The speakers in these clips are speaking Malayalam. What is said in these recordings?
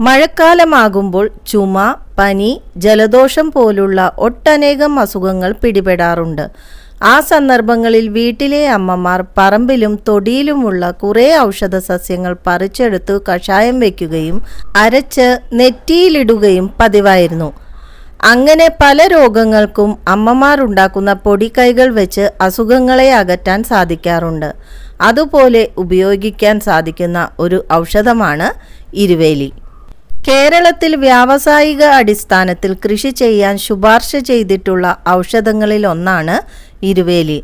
മഴക്കാലമാകുമ്പോൾ ചുമ പനി ജലദോഷം പോലുള്ള ഒട്ടനേകം അസുഖങ്ങൾ പിടിപെടാറുണ്ട്. ആ സന്ദർഭങ്ങളിൽ വീട്ടിലെ അമ്മമാർ പറമ്പിലും തൊടിയിലുമുള്ള കുറേ ഔഷധ സസ്യങ്ങൾ പറിച്ചെടുത്ത് കഷായം വയ്ക്കുകയും അരച്ച് നെറ്റിയിലിടുകയും പതിവായിരുന്നു. അങ്ങനെ പല രോഗങ്ങൾക്കും അമ്മമാരുണ്ടാക്കുന്ന പൊടിക്കൈകൾ വെച്ച് അസുഖങ്ങളെ അകറ്റാൻ സാധിക്കാറുണ്ട്. അതുപോലെ ഉപയോഗിക്കാൻ സാധിക്കുന്ന ഒരു ഔഷധമാണ് ഇരുവേലി. കേരളത്തിൽ വ്യാവസായിക അടിസ്ഥാനത്തിൽ കൃഷി ചെയ്യാൻ ശുപാർശ ചെയ്തിട്ടുള്ള ഔഷധങ്ങളിൽ ഒന്നാണ് ഇരുവേലി.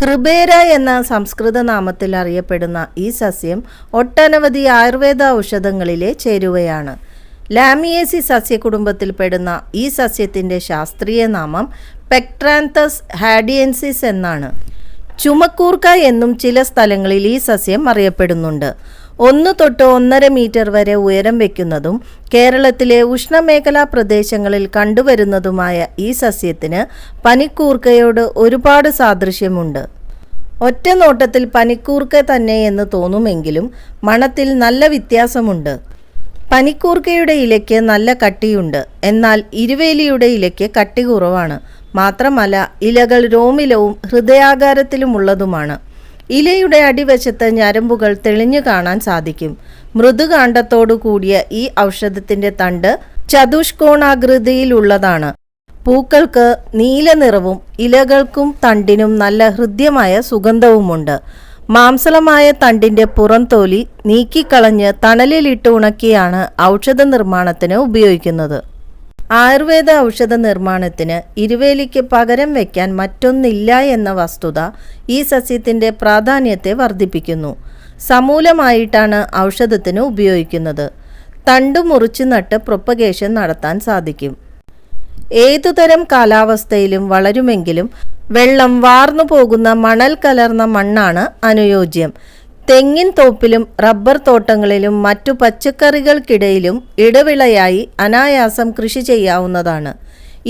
ഹൃബേര എന്ന സംസ്കൃത നാമത്തിൽ അറിയപ്പെടുന്ന ഈ സസ്യം ഒട്ടനവധി ആയുർവേദ ഔഷധങ്ങളിലെ ചേരുവയാണ്. ലാമിയേസി സസ്യകുടുംബത്തിൽപ്പെടുന്ന ഈ സസ്യത്തിന്റെ ശാസ്ത്രീയ നാമം പെക്ട്രാൻതസ് ഹാഡിയൻസിസ് എന്നാണ്. ചുമക്കൂർക്ക എന്നും ചില സ്ഥലങ്ങളിൽ ഈ സസ്യം അറിയപ്പെടുന്നുണ്ട്. ഒന്ന് തൊട്ട് ഒന്നര മീറ്റർ വരെ ഉയരം വയ്ക്കുന്നതും കേരളത്തിലെ ഉഷ്ണമേഖലാ പ്രദേശങ്ങളിൽ കണ്ടുവരുന്നതുമായ ഈ സസ്യത്തിന് പനിക്കൂർക്കയോട് ഒരുപാട് സാദൃശ്യമുണ്ട്. ഒറ്റ നോട്ടത്തിൽ പനിക്കൂർക്ക തന്നെ എന്ന് തോന്നുമെങ്കിലും മണത്തിൽ നല്ല വ്യത്യാസമുണ്ട്. പനിക്കൂർക്കയുടെ ഇലയ്ക്ക് നല്ല കട്ടിയുണ്ട്. എന്നാൽ ഇരുവേലിയുടെ ഇലയ്ക്ക് കട്ടി കുറവാണ്. മാത്രമല്ല ഇലകൾ രോമിലവും ഹൃദയാകാരത്തിലുമുള്ളതുമാണ്. ഇലയുടെ അടിവശത്ത് ഞരമ്പുകൾ തെളിഞ്ഞു കാണാൻ സാധിക്കും. മൃദുകാണ്ഡത്തോടു കൂടിയ ഈ ഔഷധത്തിന്റെ തണ്ട് ചതുഷ്കോണാകൃതിയിലുള്ളതാണ്. പൂക്കൾക്ക് നീല നിറവും ഇലകൾക്കും തണ്ടിനും നല്ല ഹൃദ്യമായ സുഗന്ധവുമുണ്ട്. മാംസളമായ തണ്ടിന്റെ പുറംതോലി നീക്കിക്കളഞ്ഞ് തണലിലിട്ട് ഉണക്കിയാണ് ഔഷധ നിർമ്മാണത്തിന് ഉപയോഗിക്കുന്നത്. ആയുർവേദ ഔഷധ നിർമ്മാണത്തിന് ഇരുവേലിക്ക് പകരം വയ്ക്കാൻ മറ്റൊന്നില്ല എന്ന വസ്തുത ഈ സസ്യത്തിന്റെ പ്രാധാന്യത്തെ വർദ്ധിപ്പിക്കുന്നു. സമൂലമായിട്ടാണ് ഔഷധത്തിന് ഉപയോഗിക്കുന്നത്. തണ്ടു മുറിച്ചു നട്ട് പ്രൊപ്പഗേഷൻ നടത്താൻ സാധിക്കും. ഏതുതരം കാലാവസ്ഥയിലും വളരുമെങ്കിലും വെള്ളം വാർന്നു പോകുന്ന മണൽ കലർന്ന മണ്ണാണ് അനുയോജ്യം. തെങ്ങിൻ തോപ്പിലും റബ്ബർ തോട്ടങ്ങളിലും മറ്റു പച്ചക്കറികൾക്കിടയിലും ഇടവിളയായി അനായാസം കൃഷി ചെയ്യാവുന്നതാണ്.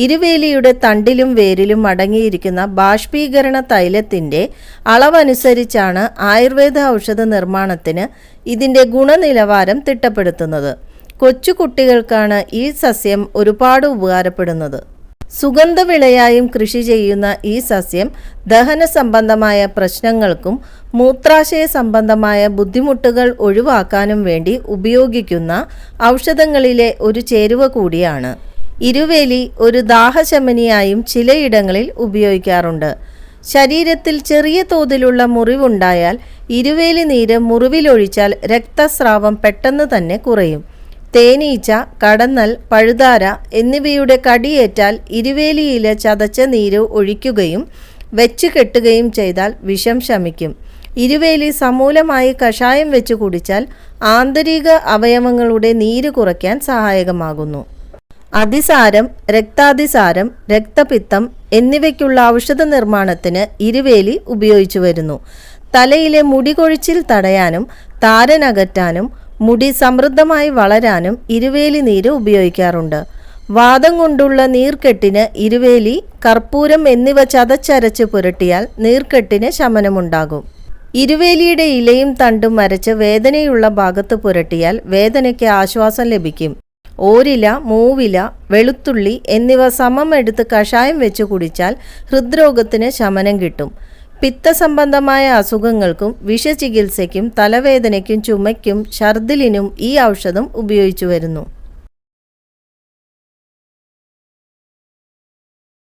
ഇരുവേലിയുടെ തണ്ടിലും വേരിലും അടങ്ങിയിരിക്കുന്ന ബാഷ്പീകരണ തൈലത്തിന്റെ അളവനുസരിച്ചാണ് ആയുർവേദ ഔഷധ നിർമ്മാണത്തിന് ഇതിന്റെ ഗുണനിലവാരം തിട്ടപ്പെടുത്തുന്നത്. കൊച്ചുകുട്ടികൾക്കാണ് ഈ സസ്യം ഒരുപാട് ഉപകാരപ്പെടുന്നത്. സുഗന്ധവിളയായും കൃഷി ചെയ്യുന്ന ഈ സസ്യം ദഹന സംബന്ധമായ പ്രശ്നങ്ങൾക്കും മൂത്രാശയ സംബന്ധമായ ബുദ്ധിമുട്ടുകൾ ഒഴിവാക്കാനും വേണ്ടി ഉപയോഗിക്കുന്ന ഔഷധങ്ങളിലെ ഒരു ചേരുവ കൂടിയാണ്. ഇരുവേലി ഒരു ദാഹശമനിയായും ചിലയിടങ്ങളിൽ ഉപയോഗിക്കാറുണ്ട്. ശരീരത്തിൽ ചെറിയ തോതിലുള്ള മുറിവുണ്ടായാൽ ഇരുവേലി നീര് മുറിവിലൊഴിച്ചാൽ രക്തസ്രാവം പെട്ടെന്ന് തന്നെ കുറയും. തേനീച്ച കടന്നൽ പഴുതാര എന്നിവയുടെ കടിയേറ്റാൽ ഇരുവേലിയില ചതച്ച നീര് ഒഴിക്കുകയും വെച്ച് കെട്ടുകയും ചെയ്താൽ വിഷം ശമിക്കും. ഇരുവേലി സമൂലമായി കഷായം വെച്ച് കുടിച്ചാൽ ആന്തരിക അവയവങ്ങളുടെ നീര് കുറയ്ക്കാൻ സഹായകമാകുന്നു. അതിസാരം രക്താതിസാരം രക്തപിത്തം എന്നിവയ്ക്കുള്ള ഔഷധ നിർമ്മാണത്തിന് ഇരുവേലി ഉപയോഗിച്ചു വരുന്നു. തലയിലെ മുടി കൊഴിച്ചിൽ തടയാനും താരനകറ്റാനും മുടി സമൃദ്ധമായി വളരാനും ഇരുവേലി നീര് ഉപയോഗിക്കാറുണ്ട്. വാദം കൊണ്ടുള്ള നീർക്കെട്ടിന് ഇരുവേലി കർപ്പൂരം എന്നിവ ചതച്ചരച്ച് പുരട്ടിയാൽ നീർക്കെട്ടിന് ശമനമുണ്ടാകും. ഇരുവേലിയുടെ ഇലയും തണ്ടും അരച്ച് വേദനയുള്ള ഭാഗത്ത് പുരട്ടിയാൽ വേദനയ്ക്ക് ആശ്വാസം ലഭിക്കും. ഓരില മൂവില വെളുത്തുള്ളി എന്നിവ സമം എടുത്ത് കഷായം വെച്ച് കുടിച്ചാൽ ഹൃദ്രോഗത്തിന് ശമനം കിട്ടും. പിത്തസംബന്ധമായ അസുഖങ്ങൾക്കും വിഷചികിത്സയ്ക്കും തലവേദനയ്ക്കും ചുമയ്ക്കും ഛർദിലിനും ഈ ഔഷധം ഉപയോഗിച്ചു വരുന്നു